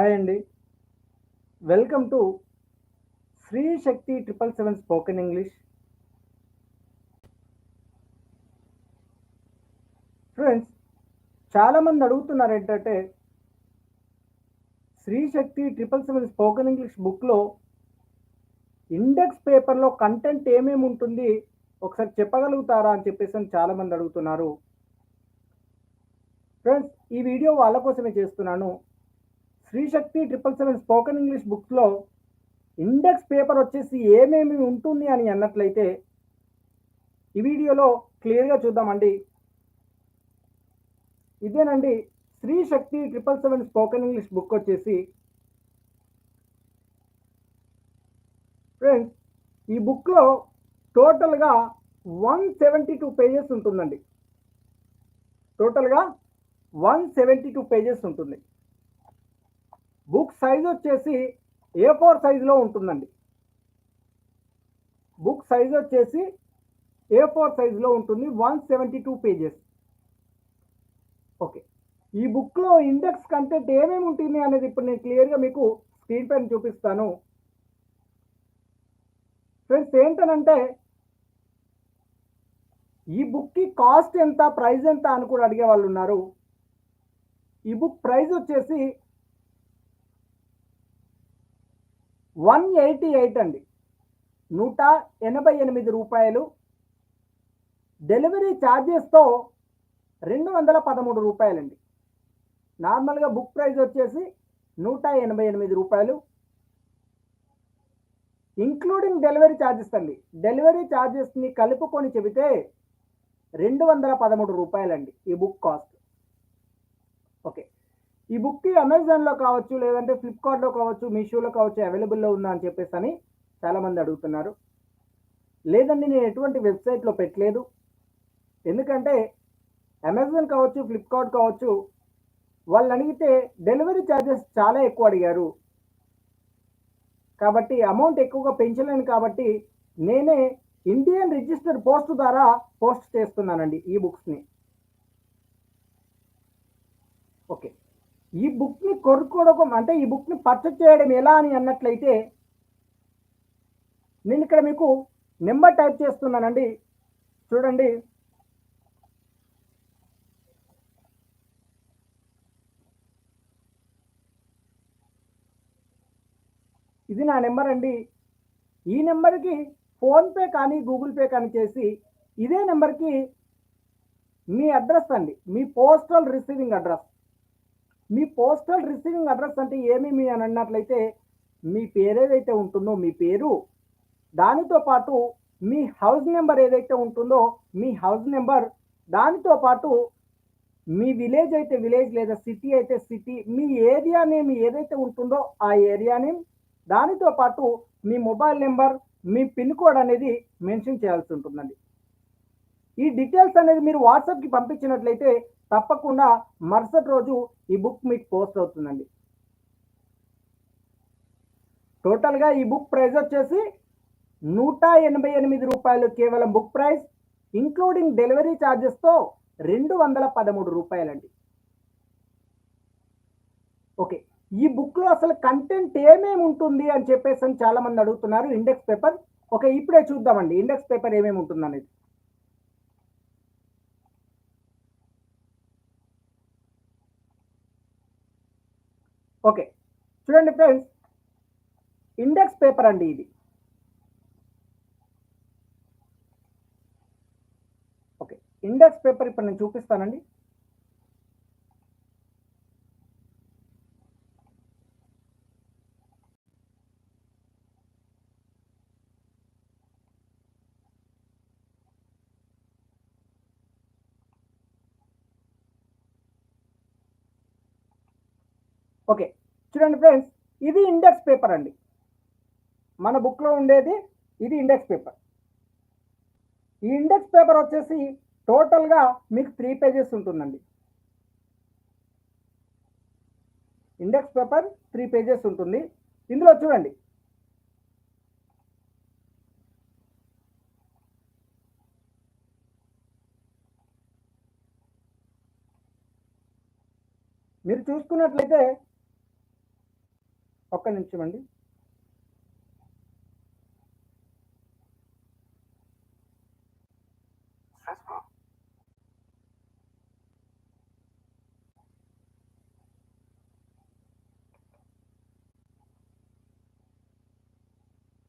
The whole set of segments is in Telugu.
హాయ్ అండి. Welcome to Sri Shakti triple seven spoken English friends చాలామంది అడుగుతున్నారు ఏంటంటే Sri Shakti triple seven spoken English బుక్లో ఇండెక్స్ పేపర్లో కంటెంట్ ఏమేమి ఉంటుంది ఒకసారి చెప్పగలుగుతారా అని చెప్పేసి అని చాలామంది అడుగుతున్నారు. ఫ్రెండ్స్ ఈ వీడియో వాళ్ళ కోసమే చేస్తున్నాను. Sri Shakti triple seven spoken English బుక్స్లో ఇండెక్స్ పేపర్ వచ్చేసి ఏమేమి ఉంటుంది అని అన్నట్లయితే ఈ వీడియోలో క్లియర్గా చూద్దామండి. ఇదేనండి Sri Shakti triple seven spoken English book వచ్చేసి ఫ్రెండ్స్ ఈ బుక్లో టోటల్గా వన్ సెవెంటీ టూ పేజెస్ ఉంటుందండి. టోటల్గా వన్ సెవెంటీ టూ పేజెస్ ఉంటుంది. బుక్ సైజ్ వచ్చేసి ఏ ఫోర్ సైజులో ఉంటుందండి. బుక్ సైజ్ వచ్చేసి ఏ ఫోర్ సైజులో ఉంటుంది one seventy two pages okay ఈ బుక్లో ఇండెక్స్ కంటెంట్ ఏమేమి ఉంటుంది అనేది ఇప్పుడు నేను క్లియర్గా మీకు స్క్రీన్ పైన చూపిస్తాను. ఫ్రెండ్స్ ఏంటనంటే ఈ బుక్కి కాస్ట్ ఎంత ప్రైస్ ఎంత అని కూడా అడిగే వాళ్ళు ఉన్నారు. ఈ బుక్ ప్రైస్ వచ్చేసి వన్ ఎయిటీ ఎయిట్ అండి. నూట ఎనభై ఎనిమిది రూపాయలు. డెలివరీ ఛార్జెస్తో రెండు వందల పదమూడు రూపాయలండి. నార్మల్గా బుక్ ప్రైస్ వచ్చేసి నూట ఎనభై ఎనిమిది రూపాయలు. ఇంక్లూడింగ్ డెలివరీ ఛార్జెస్ అండి. డెలివరీ ఛార్జెస్ని కలుపుకొని చెబితే రెండు వందల పదమూడు రూపాయలండి ఈ బుక్ కాస్ట్. ఓకే. ఈ బుక్కి అమెజాన్లో కావచ్చు లేదంటే ఫ్లిప్కార్ట్లో కావచ్చు మీషోలో కావచ్చు అవైలబుల్లో ఉందా అని చెప్పేసి అని చాలామంది అడుగుతున్నారు. లేదండి నేను ఎటువంటి వెబ్సైట్లో పెట్టలేదు. ఎందుకంటే అమెజాన్ కావచ్చు ఫ్లిప్కార్ట్ కావచ్చు వాళ్ళు అడిగితే డెలివరీ ఛార్జెస్ చాలా ఎక్కువ అడిగారు. కాబట్టి అమౌంట్ ఎక్కువగా పెంచలేను కాబట్టి నేనే ఇండియన్ రిజిస్టర్డ్ పోస్ట్ ద్వారా పోస్ట్ చేస్తున్నానండి ఈ బుక్స్ని. ఓకే. ఈ బుక్ని కొనుక్కోవడం అంటే ఈ బుక్ని పర్చేజ్ చేయడం ఎలా అని అన్నట్లయితే నేను ఇక్కడ మీకు నెంబర్ టైప్ చేస్తున్నానండి. చూడండి. ఇది నా నెంబర్ అండి. ఈ నెంబర్కి ఫోన్పే కానీ గూగుల్ పే కానీ చేసి ఇదే నెంబర్కి మీ అడ్రస్ అండి. మీ పోస్టల్ రిసీవింగ్ అడ్రస్ మీ పోస్టల్ రిసీవింగ్ అడ్రస్ అంటే ఏమేమి అని అన్నట్లయితే మీ పేరు ఏదైతే ఉంటుందో మీ పేరు దానితో పాటు మీ హౌస్ నెంబర్ ఏదైతే ఉంటుందో మీ హౌస్ నెంబర్ దానితో పాటు మీ విలేజ్ అయితే విలేజ్ లేదా సిటీ అయితే సిటీ మీ ఏరియా నేమ్ ఏదైతే ఉంటుందో ఆ ఏరియా నేమ్ దానితో పాటు మీ మొబైల్ నెంబర్ మీ పిన్ కోడ్ అనేది మెన్షన్ చేయాల్సి ఉంటుందండి. ఈ డీటెయిల్స్ అనేది మీరు వాట్సాప్కి పంపించినట్లయితే తప్పకుండా మరుసటి రోజు ఈ బుక్ మీకు పోస్ట్ అవుతుందండి. టోటల్గా ఈ బుక్ ప్రైస్ వచ్చేసి నూట ఎనభై ఎనిమిది రూపాయలు కేవలం బుక్ ప్రైస్ ఇంక్లూడింగ్ డెలివరీ ఛార్జెస్తో రెండు వందల పదమూడు రూపాయలండి. ఓకే ఈ బుక్లో అసలు కంటెంట్ ఏమేమి ఉంటుంది అని చెప్పేసి అని చాలామంది అడుగుతున్నారు ఇండెక్స్ పేపర్. ఓకే ఇప్పుడే చూద్దామండి ఇండెక్స్ పేపర్ ఏమేమి ఉంటుంది అనేది ఓకే. చూడండి ఫ్రెండ్స్ ఇండెక్స్ పేపర్ అండి ఇది. ఓకే. ఇండెక్స్ పేపర్ ఇప్పుడు నేను చూపిస్తానండి ఓకే చూడండి ఫ్రెండ్స్ ఇది ఇండెక్స్ పేపర్ అండి. మన బుక్లో ఉండేది ఇది ఇండెక్స్ పేపర్ ఈ ఇండెక్స్ పేపర్ వచ్చేసి టోటల్గా మీకు త్రీ పేజెస్ ఉంటుందండి. ఇండెక్స్ పేపర్ త్రీ పేజెస్ ఉంటుంది. ఇందులో చూడండి. మీరు చూసుకున్నట్లయితే ఒక్క నిమిషం అండి.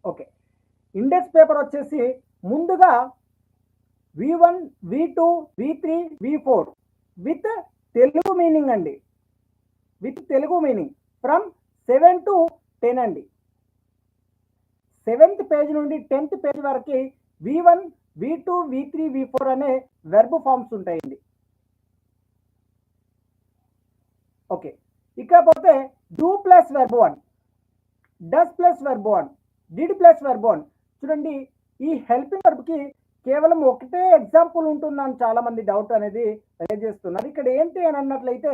ఓకే. ఇండెక్స్ పేపర్ వచ్చేసి ముందుగా V one V two V three V four with Telugu meaning అండి. With Telugu meaning. From seven to ten అండి. సెవెంత్ పేజ్ నుండి టెన్త్ పేజ్ వరకు V one V two V three V four అనే వెర్బ్ ఫామ్స్ ఉంటాయండి. ఓకే. ఇకపోతే do plus verb one does plus verb one did plus verb one చూడండి ఈ హెల్పింగ్ వెర్బ్కి కేవలం ఒకటే ఎగ్జాంపుల్ ఉంటుందని చాలా మంది డౌట్ అనేది రేజ్ చేస్తున్నారు ఇక్కడ ఏంటి అని అన్నట్లయితే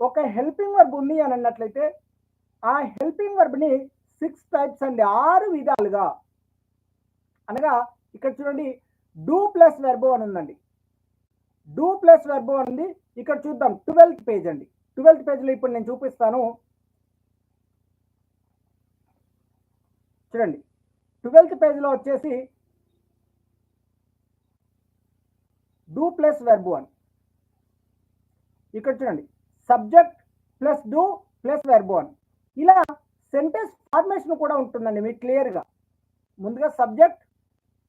ఒక హెల్పింగ్ వర్బ్ ఉంది అని అన్నట్లయితే ఆ హెల్పింగ్ వర్బ్ని సిక్స్ టైప్స్ అండి ఆరు విధాలుగా. అనగా ఇక్కడ చూడండి డూ ప్లస్ వెర్బో అని ఉందండి. డూ ప్లస్ వెర్బో అని ఉంది ఇక్కడ చూద్దాం ట్వెల్త్ పేజ్ అండి. ట్వెల్త్ పేజ్లో ఇప్పుడు నేను చూపిస్తాను. చూడండి ట్వెల్త్ పేజ్లో వచ్చేసి డూ ప్లస్ వెర్బ్ అని. ఇక్కడ చూడండి subject plus do plus verb one ఇలా సెంటెన్స్ ఫార్మేషన్ కూడా ఉంటుందండి మీకు క్లియర్గా ముందుగా సబ్జెక్ట్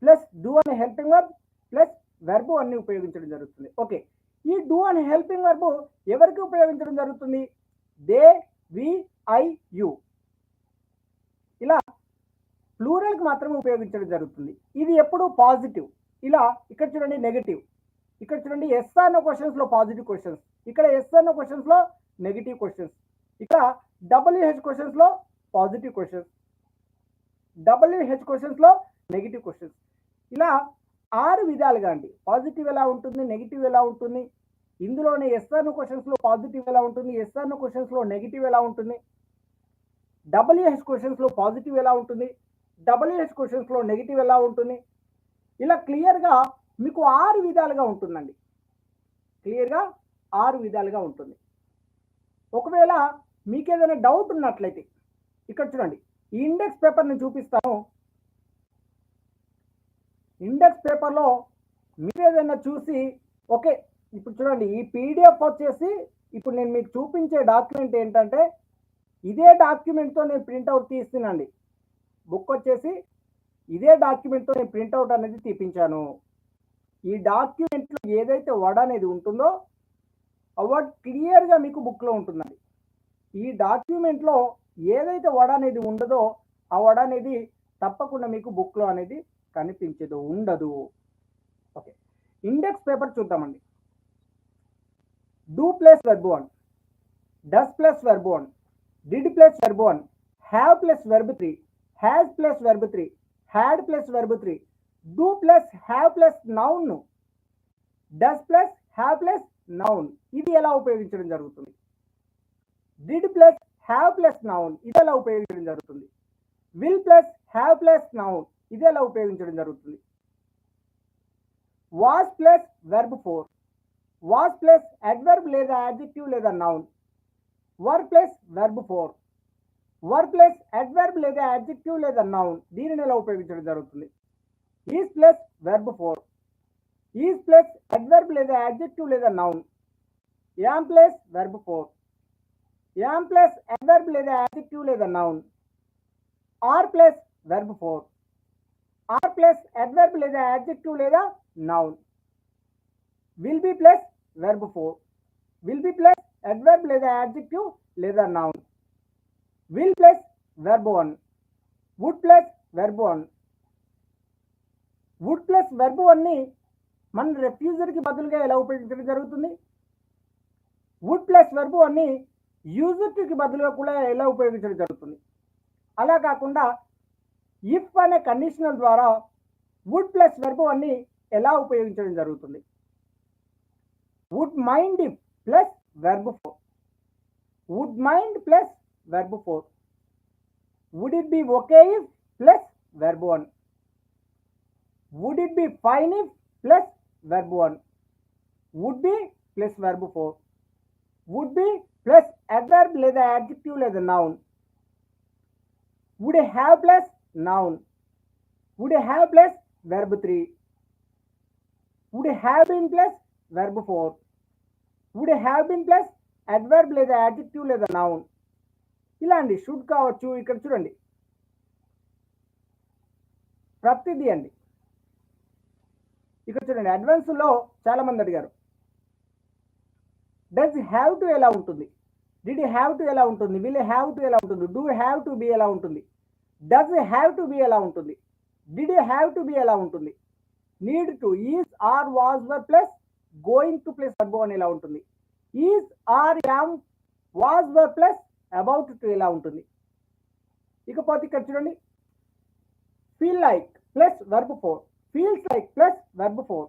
ప్లస్ డూ అనే హెల్పింగ్ వర్బ్ ప్లస్ వెర్బు అన్ని ఉపయోగించడం జరుగుతుంది. ఓకే ఈ డూ అనే హెల్పింగ్ వర్బు ఎవరికి ఉపయోగించడం జరుగుతుంది? దే వి ఐ యు ఇలా ప్లూరల్కి మాత్రమే ఉపయోగించడం జరుగుతుంది. ఇది ఎప్పుడు పాజిటివ్ ఇలా ఇక్కడ చూడండి నెగటివ్ ఇక్కడ చూడండి ఎస్ అన్న క్వశ్చన్స్ పాజిటివ్ క్వశ్చన్స్ ఇక్కడ ఎస్ అన్న నెగిటివ్ క్వశ్చన్స్ ఇక్కడ డబ్ల్యూహెచ్ క్వశ్చన్స్లో పాజిటివ్ క్వశ్చన్స్ డబ్ల్యూహెచ్ క్వశ్చన్స్లో నెగిటివ్ క్వశ్చన్స్ ఇలా ఆరు విధాలుగా అండి. పాజిటివ్ ఎలా ఉంటుంది? నెగిటివ్ ఎలా ఉంటుంది? ఇందులోనే ఎస్ అన్న పాజిటివ్ ఎలా ఉంటుంది? ఎస్ అన్న నెగిటివ్ ఎలా ఉంటుంది? డబ్ల్యూహెచ్ క్వశ్చన్స్లో పాజిటివ్ ఎలా ఉంటుంది? డబ్ల్యూహెచ్ క్వశ్చన్స్లో నెగిటివ్ ఎలా ఉంటుంది? ఇలా క్లియర్గా మీకు ఆరు విధాలుగా ఉంటుందండి. క్లియర్గా ఆరు విధాలుగా ఉంటుంది. ఒకవేళ మీకు ఏదైనా డౌట్ ఉన్నట్లయితే ఇక్కడ చూడండి ఈ ఇండెక్స్ పేపర్ని చూపిస్తాను. ఇండెక్స్ పేపర్లో మీరు ఏదైనా చూసి ఓకే ఇప్పుడు చూడండి ఈ పీడిఎఫ్ వచ్చేసి ఇప్పుడు నేను మీకు చూపించే డాక్యుమెంట్ ఏంటంటే ఇదే డాక్యుమెంట్తో నేను ప్రింట్అవుట్ తీస్తున్నాండి బుక్ వచ్చేసి ఇదే డాక్యుమెంట్తో నేను ప్రింట్అవుట్ అనేది తీపించాను. ఈ డాక్యుమెంట్లో ఏదైతే వడ అనేది ఉంటుందో అవార్డ్ క్లియర్గా మీకు బుక్లో ఉంటుందండి. ఈ డాక్యుమెంట్లో ఏదైతే వడ అనేది ఉండదో ఆ వడ అనేది తప్పకుండా మీకు బుక్లో అనేది కనిపించదు ఉండదు. ఓకే. ఇండెక్స్ పేపర్ చూద్దామండి. Do plus verb one does plus verb one did plus verb one have plus verb three has plus verb three had plus verb three do plus have plus noun does plus have plus noun ఇది ఎలా ఉపయోగించడం జరుగుతుంది? Did plus have plus noun ఇది ఎలా ఉపయోగించడం జరుగుతుంది? Will plus have plus noun ఇది ఎలా ఉపయోగించడం జరుగుతుంది? Was plus verb four was plus adverb లేదా యాడ్జెక్టివ్ లేదా noun were plus verb four were plus adverb లేదా యాడ్జెక్టివ్ లేదా నౌన్ దీనిని ఎలా ఉపయోగించడం జరుగుతుంది? Is plus verb four is plus adverb లేదా యాడ్జెక్టివ్ లేదా noun. Am plus verb four am plus adverb లేదా యాడ్జెక్టివ్ లేదా noun. Are plus verb four are plus adverb లేదా యాడ్జెక్టివ్ లేదా noun. Will be plus verb four will be plus adverb లేదా యాడ్జెక్టివ్ లేదా noun. Will plus verb one would plus verb one would plus verb వన్ని మన రెఫ్యూజర్కి బదులుగా ఎలా ఉపయోగించడం జరుగుతుంది? వుడ్ ప్లస్ వెర్బు అన్ని యూజర్కి బదులుగా కూడా ఎలా ఉపయోగించడం జరుగుతుంది? అలా కాకుండా ఇఫ్ అనే కండిషనల్ ద్వారా వుడ్ ప్లస్ వెర్బు అన్ని ఎలా ఉపయోగించడం జరుగుతుంది? Would mind if plus verb four would mind plus verb four would it be okay if plus verb one would it be fine if plus verb one would be plus verb four would be plus adverb లేదా యాడ్జెక్టివ్ లేదా noun would have plus noun would have plus verb three would have been plus verb four would have been plus adverb లేదా యాడ్జెక్టివ్ లేదా నౌన్ ఇలా అండి షుడ్ కావచ్చు ఇక్కడ చూడండి. ప్రతిదీ అండి. ఇక్కడ చూడండి అడ్వాన్స్లో చాలా మంది అడిగారు. డస్ హ్యావ్ టు ఎలా ఉంటుంది? డిడ్ హ్యావ్ టు ఎలా ఉంటుంది? విల్ హ్యావ్ టు ఎలా ఉంటుంది? డూ హ్యావ్ టు బి ఎలా ఉంటుంది? డస్ హ్యావ్ టు బి ఎలా ఉంటుంది? డిడ్ హ్యావ్ టు బి ఎలా ఉంటుంది? Need to is are was were plus going to plus about అని ఎలా ఉంటుంది. Is are am was were plus about to ఎలా ఉంటుంది. ఇకపోతే ఇక్కడ చూడండి feel like plus verb four feels like plus verb four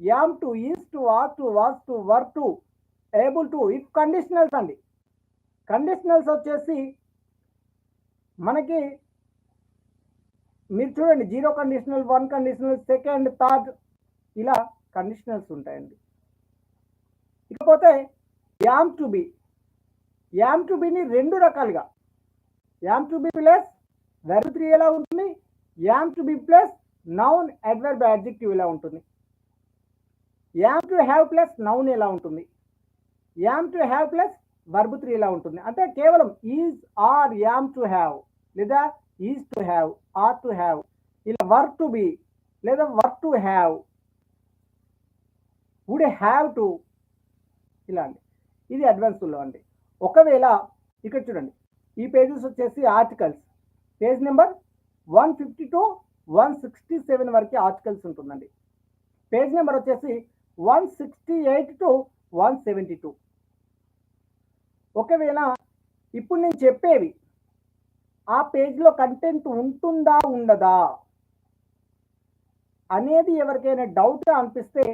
am to is to are to was to were to able to if conditionals అండి. కండిషనల్స్ వచ్చేసి మనకి మీరు చూడండి zero conditional one conditional second third ఇలా కండిషనల్స్ ఉంటాయండి. ఇకపోతే am to be am to బిని రెండు రకాలుగా. Am to be plus verb three ఎలా ఉంటుంది? Am to be plus noun adverb adjective ఇలా ఉంటుంది. Am to have plus noun ఎలా ఉంటుంది? Am to have plus verb three ఇలా ఉంటుంది? అంటే కేవలం is are am to have లేదా is to have are to have ఇలా వర్క్ టు బి లేదా were to have would have to ఇలా అండి. ఇది అడ్వాన్స్లో అండి. ఒకవేళ ఇక్కడ చూడండి. ఈ పేజెస్ వచ్చేసి articles page number one fifty to one sixty seven వరకు ఆర్టికల్స్ ఉంటుందండి. పేజ్ నెంబర్ వచ్చేసి one sixty eight to one seventy two. ఒకవేళ ఇప్పుడు నేను చెప్పేవి ఆ పేజ్లో కంటెంట్ ఉంటుందా ఉండదా అనేది ఎవరికైనా డౌట్గా అనిపిస్తే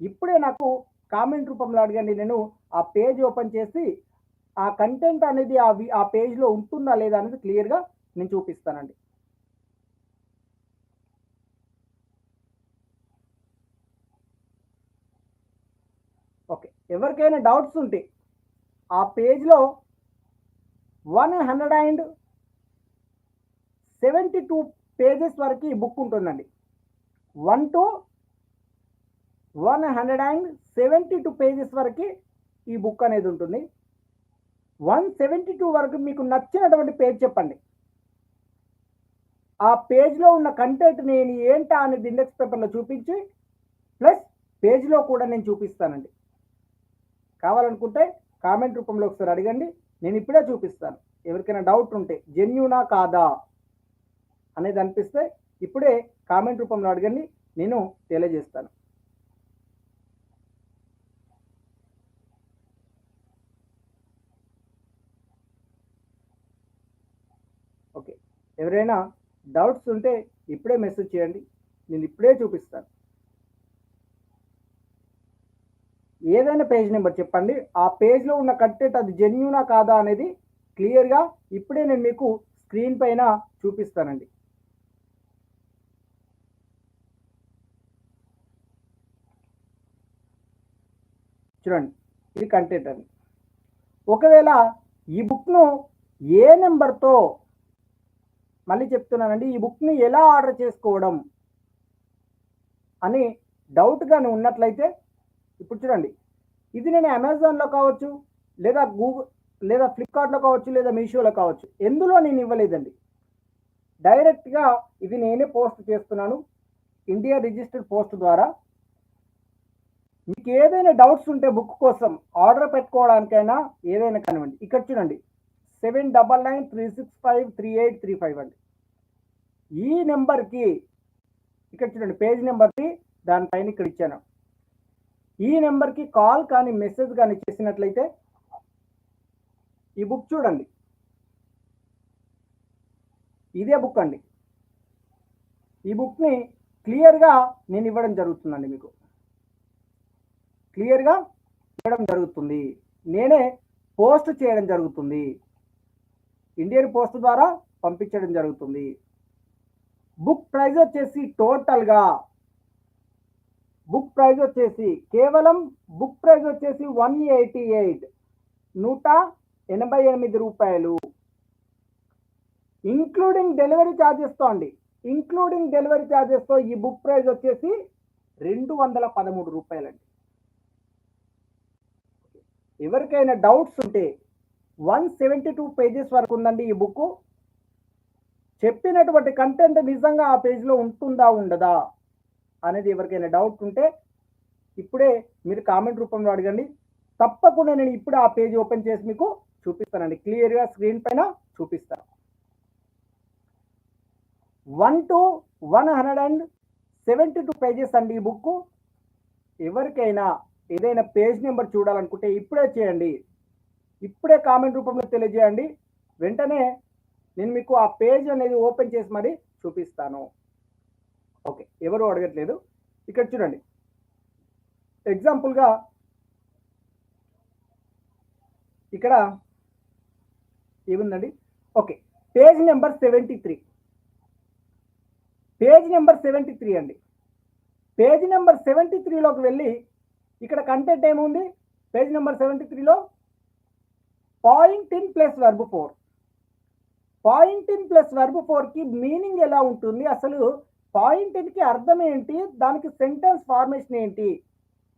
ఇప్పుడే నాకు కామెంట్ రూపంలో అడగండి. నేను ఆ పేజ్ ఓపెన్ చేసి ఆ కంటెంట్ అనేది ఆ ఆ పేజ్లో ఉంటుందా లేదా అనేది క్లియర్గా నేను చూపిస్తానండి ఓకే ఎవరికైనా డౌట్స్ ఉంటే ఆ పేజ్లో one hundred and seventy two pages వరకు ఈ బుక్ ఉంటుందండి. One to one hundred and seventy two pages వరకు ఈ బుక్ అనేది ఉంటుంది. వన్ సెవెంటీ టూ వరకు మీకు నచ్చినటువంటి పేజ్ చెప్పండి. ఆ పేజ్లో ఉన్న కంటెంట్ నేను ఏంటా అనేది ఇండెక్స్ పేపర్లో చూపించి ప్లస్ పేజ్లో కూడా నేను చూపిస్తానండి. కావాలనుకుంటే కామెంట్ రూపంలో ఒకసారి అడగండి. నేను ఇప్పుడే చూపిస్తాను. ఎవరికైనా డౌట్ ఉంటే జెన్యునా కాదా అనేది అనిపిస్తే ఇప్పుడే కామెంట్ రూపంలో అడగండి. నేను తెలియజేస్తాను. ఓకే. ఎవరైనా డౌట్స్ ఉంటే ఇప్పుడే మెసేజ్ చేయండి. నేను ఇప్పుడే చూపిస్తాను. ఏదైనా పేజ్ నెంబర్ చెప్పండి. ఆ పేజ్లో ఉన్న కంటెంట్ అది జెన్యునా కాదా అనేది క్లియర్గా ఇప్పుడే నేను మీకు స్క్రీన్ పైన చూపిస్తానండి. చూడండి ఇది కంటెంట్ అని ఒకవేళ ఈ బుక్ను ఏ నెంబర్తో మళ్ళీ చెప్తున్నానండి ఈ బుక్ని ఎలా ఆర్డర్ చేసుకోవడం అని డౌట్గా ఉన్నట్లయితే ఇప్పుడు చూడండి. ఇది నేను అమెజాన్లో కావచ్చు లేదా గూగుల్ లేదా ఫ్లిప్కార్ట్లో కావచ్చు లేదా మీషోలో కావచ్చు. ఎందులో నేను ఇవ్వలేదండి. డైరెక్ట్గా ఇది నేనే పోస్ట్ చేస్తున్నాను. ఇండియా రిజిస్టర్డ్ పోస్ట్ ద్వారా. మీకు ఏదైనా డౌట్స్ ఉంటే బుక్ కోసం ఆర్డర్ పెట్టుకోవడానికైనా ఏదైనా కానివ్వండి. ఇక్కడ చూడండి. Seven double nine three six five three eight three five అండి. ఈ నెంబర్కి ఇక్కడ చూడండి పేజ్ నెంబర్కి దానిపైన ఇక్కడ ఇచ్చాను. ఈ నెంబర్కి కాల్ కానీ మెసేజ్ కానీ చేసినట్లయితే ఈ బుక్ చూడండి. ఇదే బుక్ అండి. ఈ బుక్ని క్లియర్గా నేను ఇవ్వడం జరుగుతుందండి మీకు. క్లియర్గా ఇవ్వడం జరుగుతుంది. నేనే పోస్ట్ చేయడం జరుగుతుంది. ఇండియన్ పోస్ట్ ద్వారా పంపించడం జరుగుతుంది. బుక్ ప్రైజ్ వచ్చేసి టోటల్గా బుక్ ప్రైజ్ వచ్చేసి కేవలం బుక్ ప్రైజ్ వచ్చేసి వన్ ఎయిటీ ఎయిట్ నూట ఎనభై ఎనిమిది రూపాయలు. ఇంక్లూడింగ్ డెలివరీ ఛార్జెస్తో అండి. ఇంక్లూడింగ్ డెలివరీ ఛార్జెస్తో ఈ బుక్ ప్రైజ్ వచ్చేసి రెండు వందల పదమూడు రూపాయలండి. ఎవరికైనా డౌట్స్ ఉంటే వన్ సెవెంటీ టూ పేజెస్ వరకు ఉందండి ఈ బుక్ చెప్పినటువంటి కంటెంట్ నిజంగా ఆ పేజ్లో ఉంటుందా ఉండదా? అనేది ఎవరికైనా డౌట్ ఉంటే ఇప్పుడే మీరు కామెంట్ రూపంలో అడగండి. తప్పకుండా నేను ఇప్పుడు ఆ పేజ్ ఓపెన్ చేసి మీకు చూపిస్తానండి. క్లియర్గా స్క్రీన్ పైన చూపిస్తాను one to one hundred and seventy two pages అండి ఈ బుక్ ఎవరికైనా ఏదైనా పేజ్ నెంబర్ చూడాలనుకుంటే ఇప్పుడే చేయండి. ఇప్పుడే కామెంట్ రూపంలో తెలియజేయండి. వెంటనే నేను మీకు ఆ పేజ్ అనేది ఓపెన్ చేసి మరి చూపిస్తాను. ఓకే ఎవరు అడగట్లేదు. ఇక్కడ చూడండి. ఎగ్జాంపుల్గా ఇక్కడ ఏముందండి? Okay page number seventy three page number seventy three అండి. పేజ్ నెంబర్ సెవెంటీ త్రీలోకి వెళ్ళి ఇక్కడ కంటెంట్ ఏముంది? పేజ్ నెంబర్ సెవెంటీ త్రీలో point in plus verb four point in plus verb ఫోర్కి మీనింగ్ ఎలా ఉంటుంది? అసలు పాయింట్ ఇన్కి అర్థం ఏంటి? దానికి సెంటెన్స్ ఫార్మేషన్ ఏంటి?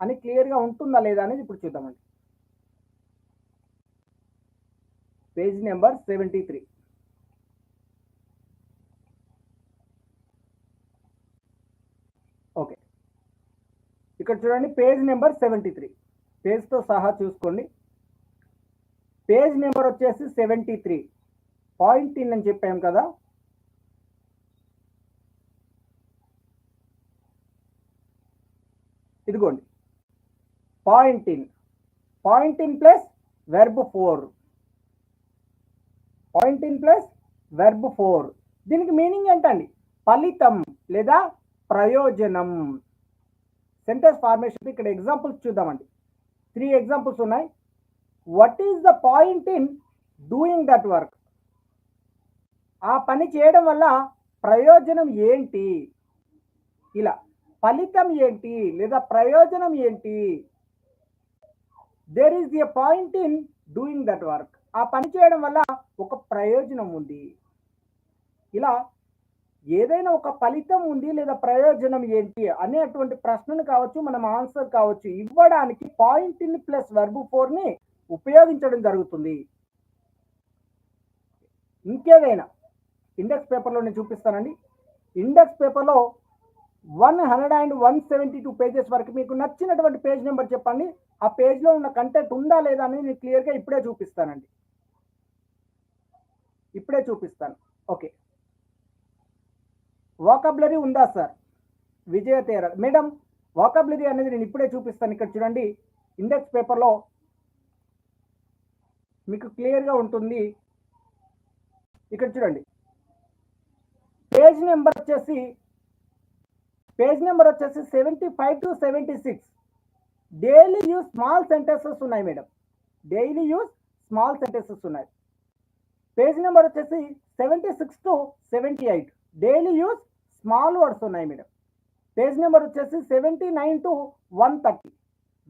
అని క్లియర్గా ఉంటుందా లేదా అనేది ఇప్పుడు చూద్దామండి. Page number seventy three. Okay. ఇక్కడ చూడండి పేజ్ నెంబర్ సెవెంటీ త్రీ. పేజ్తో సహా చూసుకోండి. పేజ్ నెంబర్ వచ్చేసి సెవెంటీ త్రీ. పాయింట్ ఇన్ అని చెప్పాం కదా ఇదిగోండి. Point in point in plus verb four point in plus verb four దీనికి మీనింగ్ ఏంటండి? ఫలితం లేదా ప్రయోజనం. సెంటెన్స్ ఫార్మేషన్ ఇక్కడ ఎగ్జాంపుల్స్ చూద్దామండి. త్రీ ఎగ్జాంపుల్స్ ఉన్నాయి. What is the point in doing that work ఆ పని చేయడం వల్ల ప్రయోజనం ఏంటి? ఇలా. ఫలితం ఏంటి లేదా ప్రయోజనం ఏంటి? There is a point in doing that work ఆ పని చేయడం వల్ల ఒక ప్రయోజనం ఉంది. ఇలా ఏదైనా ఒక ఫలితం ఉంది లేదా ప్రయోజనం ఏంటి అనేటువంటి ప్రశ్నను కావచ్చు మనం ఆన్సర్ కావచ్చు ఇవ్వడానికి పాయింట్ ఇన్ ప్లస్ వర్బు ఫోర్ని ఉపయోగించడం జరుగుతుంది. ఇంకేదైనా ఇండెక్స్ పేపర్లో నేను చూపిస్తానండి. ఇండెక్స్ పేపర్లో one hundred and one seventy two pages వరకు మీకు నచ్చినటువంటి పేజ్ నెంబర్ చెప్పండి. ఆ పేజ్లో ఉన్న కంటెంట్ ఉందా లేదా అనేది నేను క్లియర్గా ఇప్పుడే చూపిస్తానండి. ఇప్పుడే చూపిస్తాను. ఓకే వాకబ్లరీ ఉందా సార్ విజయ తేర. మేడం వాకబ్లరీ అనేది నేను ఇప్పుడే చూపిస్తాను. ఇక్కడ చూడండి. ఇండెక్స్ పేపర్లో మీకు క్లియర్గా ఉంటుంది. ఇక్కడ చూడండి. పేజ్ నెంబర్ వచ్చేసి పేజ్ నెంబర్ వచ్చేసి seventy five to seventy six. Daily use small sentences ఉన్నాయి madam. Daily use small sentences ఉన్నాయి. పేజ్ నెంబర్ వచ్చేసి seventy six to seventy eight. Daily use small words ఉన్నాయి మేడం. పేజ్ నెంబర్ వచ్చేసి seventy nine to one thirty.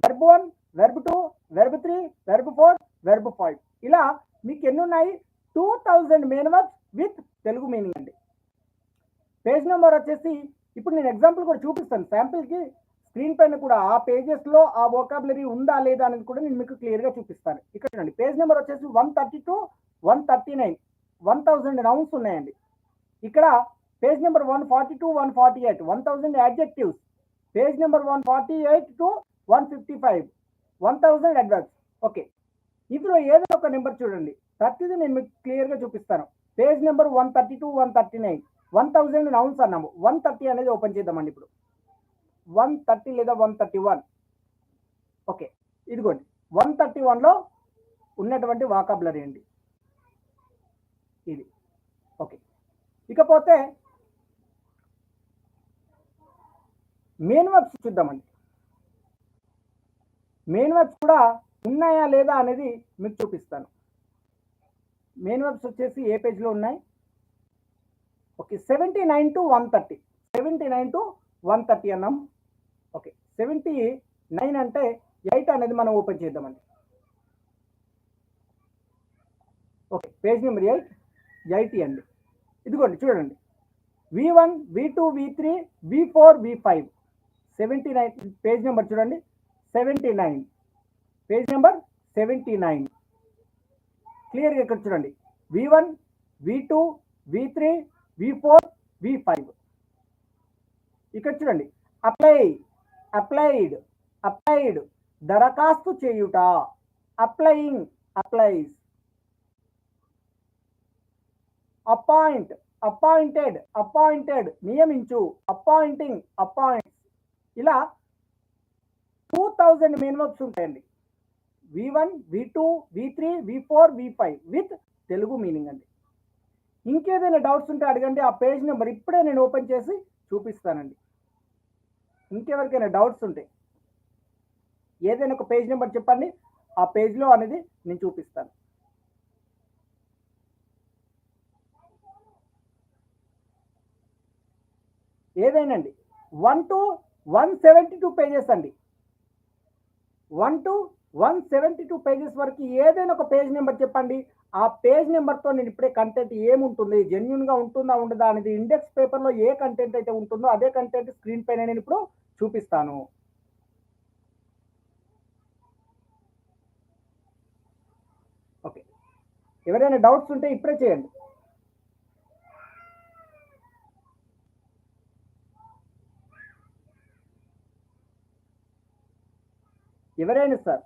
Verb one verb two verb three verb four verb five. ఇలా మీకు ఎన్ని ఉన్నాయి? Two thousand main words with Telugu meaning అండి. పేజ్ నెంబర్ వచ్చేసి ఇప్పుడు నేను ఎగ్జాంపుల్ కూడా చూపిస్తాను. శాంపిల్కి స్క్రీన్ పైన కూడా ఆ పేజెస్లో ఆ వోకాబులరీ ఉందా లేదా అనేది కూడా నేను మీకు క్లియర్గా చూపిస్తాను. ఇక్కడ చూడండి పేజ్ నెంబర్ వచ్చేసి one thirty to one thirty nine one thousand nouns ఉన్నాయండి. ఇక్కడ page number one forty to one forty eight one thousand adjectives page number one forty eight to one fifty five one thousand adverbs okay ఇందులో ఏదో ఒక నెంబర్ చూడండి. ప్రతిదీ నేను మీకు క్లియర్గా చూపిస్తాను. Page number one thirty to one thirty nine one thousand rounds అన్నాము. వన్ థర్టీ అనేది ఓపెన్ చేద్దామండి ఇప్పుడు. వన్ థర్టీ లేదా వన్ థర్టీ వన్. ఓకే ఇదిగోండి. వన్ థర్టీ వన్లో ఉన్నటువంటి వాకాబులరీ అండి. ఇది. ఓకే. ఇకపోతే మెయిన్ వర్బ్స్ చూద్దామండి. మెయిన్ వర్బ్స్ కూడా ఉన్నాయా లేదా అనేది మీకు చూపిస్తాను. మెయిన్ వర్బ్స్ వచ్చేసి ఏ పేజ్లో ఉన్నాయి? Okay seventy nine to one thirty seventy nine to one thirty అన్నాం. ఓకే సెవెంటీ నైన్ అంటే ఎయిట్ అనేది మనం ఓపెన్ చేద్దామండి. Okay page number eight eighty అండి. ఇదిగోండి చూడండి. V one V two V three V four V five seventy nine page number చూడండి. Seventy nine page number seventy nine క్లియర్గా ఇక్కడ చూడండి. V one V two V three V four V five ఇక్కడ చూడండి. అప్లై అప్లైడ్ అప్లైడ్ దరఖాస్తు చేయుట. Applying applies appoint appointed appointed నియమించు. Appointing appoints ఇలా టూ థౌజండ్ మినిమమ్స్ ఉంటాయండి. V one V two V three V four V five with Telugu meaning అండి. ఇంకేదైనా డౌట్స్ ఉంటే అడగండి. ఆ పేజ్ నెంబర్ ఇప్పుడే నేను ఓపెన్ చేసి చూపిస్తానండి. ఇంకెవరికైనా డౌట్స్ ఉంటే ఏదైనా ఒక పేజ్ నెంబర్ చెప్పండి. ఆ పేజ్లో అనేది నేను చూపిస్తాను. ఏదైనాండి? One to one seventy two pages అండి. One to one seventy two pages వరకు ఏదైనా ఒక పేజ్ నెంబర్ చెప్పండి. ఆ పేజ్ నెంబర్తో నేను ఇప్పుడే కంటెంట్ ఏముంటుంది? జెన్యున్గా ఉంటుందా ఉండదా అనేది ఇండెక్స్ పేపర్లో ఏ కంటెంట్ అయితే ఉంటుందో అదే కంటెంట్ స్క్రీన్ పైన నేను ఇప్పుడు చూపిస్తాను. ఓకే. ఎవరైనా డౌట్స్ ఉంటే ఇప్పుడే చేయండి. ఎవరైనా సార్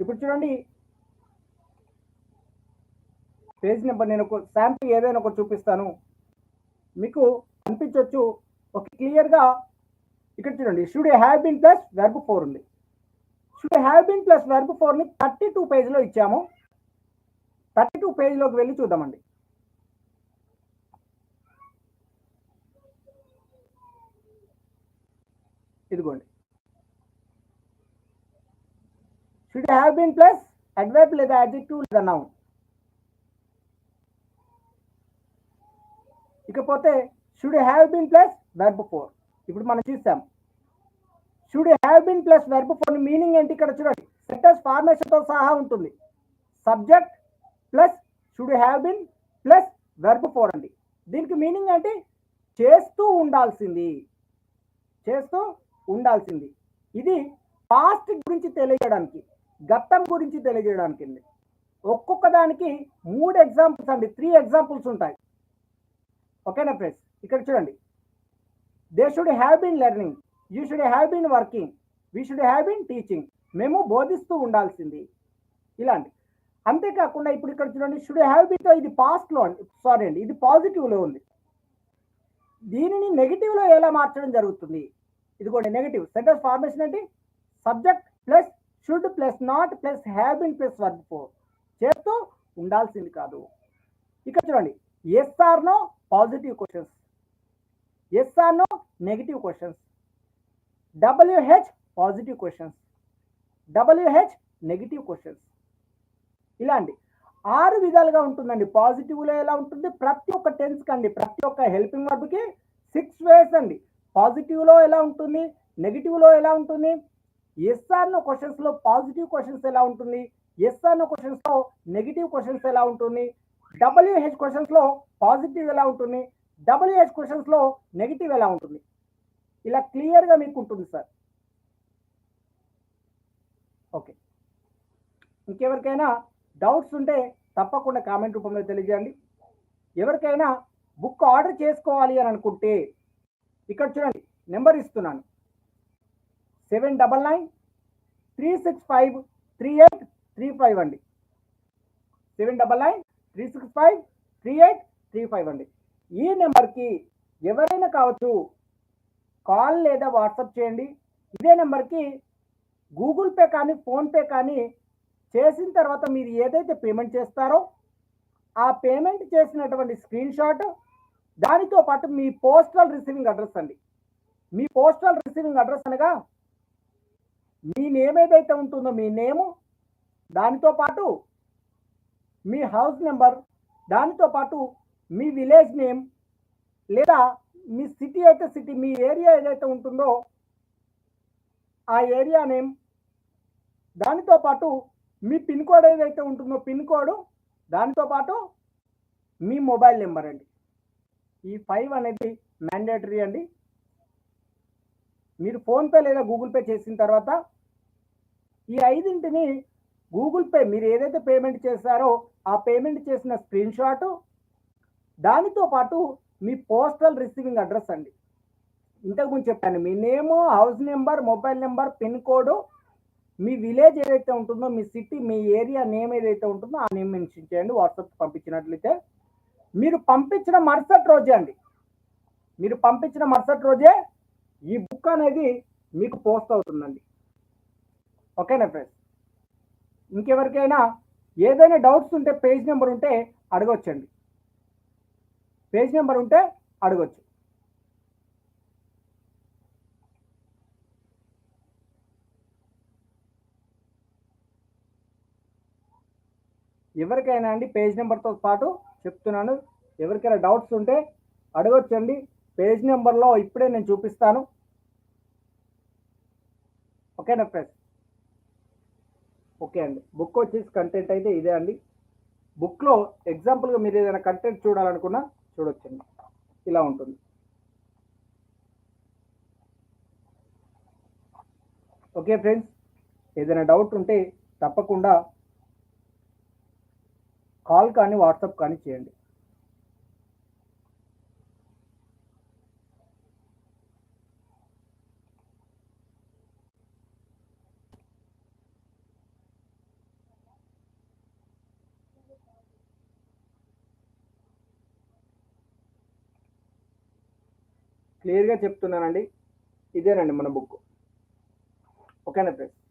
ఇప్పుడు చూడండి. పేజ్ నెంబర్ నేను ఒక శాంపిల్ ఏదైనా ఒకటి చూపిస్తాను. మీకు అనిపించవచ్చు ఒక క్లియర్గా ఇక్కడ చూడండి. Should have been plus verb four ఉంది. Should have been plus verb ఫోర్ని thirty two పేజ్లో ఇచ్చాము. థర్టీ టూ పేజ్లోకి వెళ్ళి చూద్దామండి. ఇదిగోండి. Should have been plus adverb లేదా అడ్జెక్టివ్ లేదా నౌన్ ఇకపోతే should have been plus verb four ఇప్పుడు మనం చూసాం. Should have been plus verb four meaning ఏంటి ఇక్కడ చూడండి. సెంటెన్స్ ఫార్మేషన్తో సహా ఉంటుంది. Subject plus should have been plus verb four అండి. దీనికి మీనింగ్ ఏంటి? చేస్తూ ఉండాల్సింది. చేస్తూ ఉండాల్సింది. ఇది పాస్ట్ గురించి తెలియజేయడానికి. గతం గురించి తెలియజేయడానికి అండి ఒక్కొక్క దానికి మూడు ఎగ్జాంపుల్స్ అండి త్రీ ఎగ్జాంపుల్స్ ఉంటాయి. ఓకేనా ఫ్రెండ్స్? ఇక్కడ చూడండి. They should have been learning you should have been working we should have been teaching మేము బోధిస్తూ ఉండాల్సింది. ఇలాంటి అంతేకాకుండా ఇప్పుడు ఇక్కడ చూడండి షుడ్ హ్యావ్ బీన్తో ఇది పాస్ట్లో అండి. సారీ అండి ఇది పాజిటివ్లో ఉంది. దీనిని నెగిటివ్లో ఎలా మార్చడం జరుగుతుంది? ఇదిగోండి నెగిటివ్ సెంటెన్స్ ఫార్మేషన్ అంటే subject plus should plus not plus have been plus work four. చేస్తూ ఉండాల్సింది కాదు. ఇక్కడ చూడండి yes or no positive questions yes or no negative questions WH positive questions WH negative questions ఇలాంటి ఆరు విధాలుగా ఉంటుందండి. పాజిటివ్లో ఎలా ఉంటుంది? ప్రతి ఒక్క టెన్స్కి అండి ప్రతి ఒక్క హెల్పింగ్ వర్బ్కి సిక్స్ వేస్ అండి. పాజిటివ్లో ఎలా ఉంటుంది? నెగిటివ్లో ఎలా ఉంటుంది? ఎస్ఆర్నో క్వశ్చన్స్లో పాజిటివ్ క్వశ్చన్స్ ఎలా ఉంటుంది? ఎస్ఆర్నో క్వశ్చన్స్లో నెగిటివ్ క్వశ్చన్స్ ఎలా ఉంటుంది? డబ్ల్యూహెచ్ క్వశ్చన్స్లో పాజిటివ్ ఎలా ఉంటుంది? డబ్ల్యూహెచ్ క్వశ్చన్స్లో నెగిటివ్ ఎలా ఉంటుంది? ఇలా క్లియర్గా మీకు ఉంటుంది సార్ ఓకే ఇంకెవరికైనా డౌట్స్ ఉంటే తప్పకుండా కామెంట్ రూపంలో తెలియజేయండి. ఎవరికైనా బుక్ ఆర్డర్ చేసుకోవాలి అని అనుకుంటే ఇక్కడ చూడండి నెంబర్ ఇస్తున్నాను. Seven double nine three six five three eight three five అండి. Seven double nine three six five three eight three five అండి. ఈ నెంబర్కి ఎవరైనా కావచ్చు కాల్ లేదా వాట్సాప్ చేయండి. ఇదే నెంబర్కి గూగుల్ పే కానీ ఫోన్పే కానీ చేసిన తర్వాత మీరు ఏదైతే పేమెంట్ చేస్తారో ఆ పేమెంట్ చేసినటువంటి స్క్రీన్ షాట్ దానితో పాటు మీ పోస్టల్ రిసీవింగ్ అడ్రస్ అండి. మీ పోస్టల్ రిసీవింగ్ అడ్రస్ అనగా మీ నేమ్ ఏదైతే ఉంటుందో మీ నేము దానితో పాటు మీ హౌస్ నెంబర్ దానితో పాటు మీ విలేజ్ నేమ్ లేదా మీ సిటీ అయితే సిటీ మీ ఏరియా ఏదైతే ఉంటుందో ఆ ఏరియా నేమ్ దానితో పాటు మీ పిన్ కోడ్ ఏదైతే ఉంటుందో పిన్ కోడ్ దానితో పాటు మీ మొబైల్ నెంబర్ అండి. ఈ ఫైవ్ అనేది మ్యాండేటరీ అండి. మీరు ఫోన్పే లేదా గూగుల్ పే చేసిన తర్వాత ఈ ఐదింటిని గూగుల్ పే మీరు ఏదైతే పేమెంట్ చేస్తారో ఆ పేమెంట్ చేసిన స్క్రీన్ షాటు దానితో పాటు మీ పోస్టల్ రిసీవింగ్ అడ్రస్ అండి. ఇంతకుముందు చెప్పాను మీ name house number mobile number pin code మీ విలేజ్ ఏదైతే ఉంటుందో మీ సిటీ మీ ఏరియా నేమ్ ఏదైతే ఉంటుందో ఆ నేమ్ మెన్షన్ చేయండి వాట్సాప్ పంపించినట్లయితే. మీరు పంపించిన మరుసటి రోజే అండి. మీరు పంపించిన మరుసటి రోజే ఈ బుక్ అనేది మీకు పోస్ట్ అవుతుందండి. ఓకేనా ఫ్రెండ్స్? ఇంకెవరికైనా ఏదైనా డౌట్స్ ఉంటే పేజ్ నెంబర్ ఉంటే అడగొచ్చండి. పేజ్ నెంబర్ ఉంటే అడగొచ్చు. ఎవరికైనా అండి పేజ్ నెంబర్తో పాటు చెప్తున్నాను. ఎవరికైనా డౌట్స్ ఉంటే అడగొచ్చండి. పేజ్ నెంబర్లో ఇప్పుడే నేను చూపిస్తాను. ఓకేనా ఫ్రెండ్స్? ఓకే అండి. బుక్ వచ్చేసి కంటెంట్ అయితే ఇదే అండి. బుక్లో ఎగ్జాంపుల్గా మీరు ఏదైనా కంటెంట్ చూడాలనుకున్నా చూడొచ్చండి. ఇలా ఉంటుంది. Okay friends? ఏదైనా డౌట్ ఉంటే తప్పకుండా కాల్ కానీ వాట్సాప్ కానీ చేయండి. క్లియర్గా చెప్తున్నానండి. ఇదేనండి మన బుక్. ఓకేనా ఫ్రెండ్స్?